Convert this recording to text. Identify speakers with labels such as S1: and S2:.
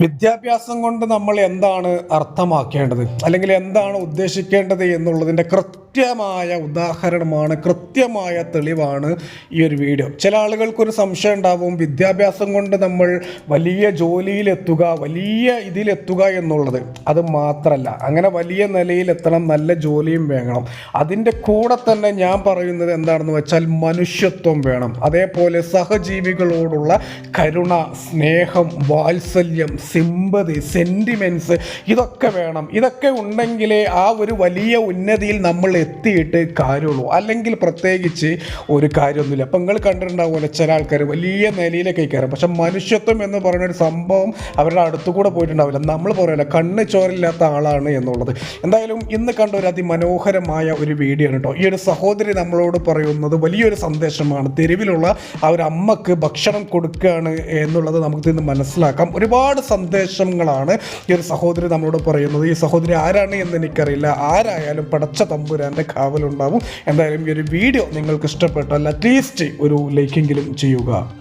S1: വിദ്യാഭ്യാസം കൊണ്ട് നമ്മൾ എന്താണ് അർത്ഥമാക്കേണ്ടത്? അല്ലെങ്കിൽ എന്താണ് ഉദ്ദേശിക്കേണ്ടത് എന്നുള്ളതിന്റെ കൃത്യമായ ഉദാഹരണമാണ് കൃത്യമായ തെളിവാണ് ഈ ഒരു വീഡിയോ. ചില ആളുകൾക്കൊരു സംശയം ഉണ്ടാവും വിദ്യാഭ്യാസം കൊണ്ട് നമ്മൾ വലിയ ജോലിയിലെത്തുക വലിയ ഇതിലെത്തുക എന്നുള്ളത്. അത് മാത്രമല്ല അങ്ങനെ വലിയ നിലയിലെത്തണം നല്ല ജോലിയും വേണം. അതിന്റെ കൂടെ തന്നെ ഞാൻ പറയുന്നത് എന്താണെന്ന് വെച്ചാൽ മനുഷ്യത്വം വേണം. അതേപോലെ സഹജീവികളോടുള്ള കരുണ സ്നേഹം വാത്സല്യം സിമ്പതി സെന്റിമെന്റ്സ് ഇതൊക്കെ വേണം. ഇതൊക്കെ ഉണ്ടെങ്കിലേ ആ ഒരു വലിയ ഉന്നതിയിൽ നമ്മൾ എത്തിയിട്ട് കാര്യമുള്ളൂ. അല്ലെങ്കിൽ പ്രത്യേകിച്ച് ഒരു കാര്യമൊന്നുമില്ല. അപ്പം നിങ്ങൾ കണ്ടിട്ടുണ്ടാവുമല്ലോ ചില ആൾക്കാർ വലിയ നിലയിലൊക്കെ കയറും. പക്ഷെ മനുഷ്യത്വം എന്ന് പറയുന്ന ഒരു സംഭവം അവരുടെ അടുത്തു കൂടെ പോയിട്ടുണ്ടാവില്ല. നമ്മൾ പറയല്ല കണ്ണ് ചോരില്ലാത്ത ആളാണ് എന്നുള്ളത്. എന്തായാലും ഇന്ന് കണ്ട ഒരു അതിമനോഹരമായ ഒരു വീഡിയോ ആണ് കേട്ടോ. ഈ ഒരു സഹോദരി നമ്മളോട് പറയുന്നത് വലിയൊരു സന്ദേശമാണ്. തെരുവിലുള്ള ആ ഒരു അമ്മയ്ക്ക് ഭക്ഷണം കൊടുക്കുകയാണ് എന്നുള്ളത് നമുക്ക് ഇന്ന് മനസ്സിലാക്കാം. ഒരുപാട് സന്ദേശങ്ങളാണ് ഈ ഒരു സഹോദരി നമ്മളോട് പറയുന്നത്. ഈ സഹോദരി ആരാണ് എന്ന് എനിക്കറിയില്ല. ആരായാലും പടച്ച തമ്പുരാന്റെ കാവലുണ്ടാവും. എന്തായാലും ഈ ഒരു വീഡിയോ നിങ്ങൾക്ക് ഇഷ്ടപ്പെട്ടാൽ അറ്റ്ലീസ്റ്റ് ഒരു ലൈക്കെങ്കിലും ചെയ്യുക.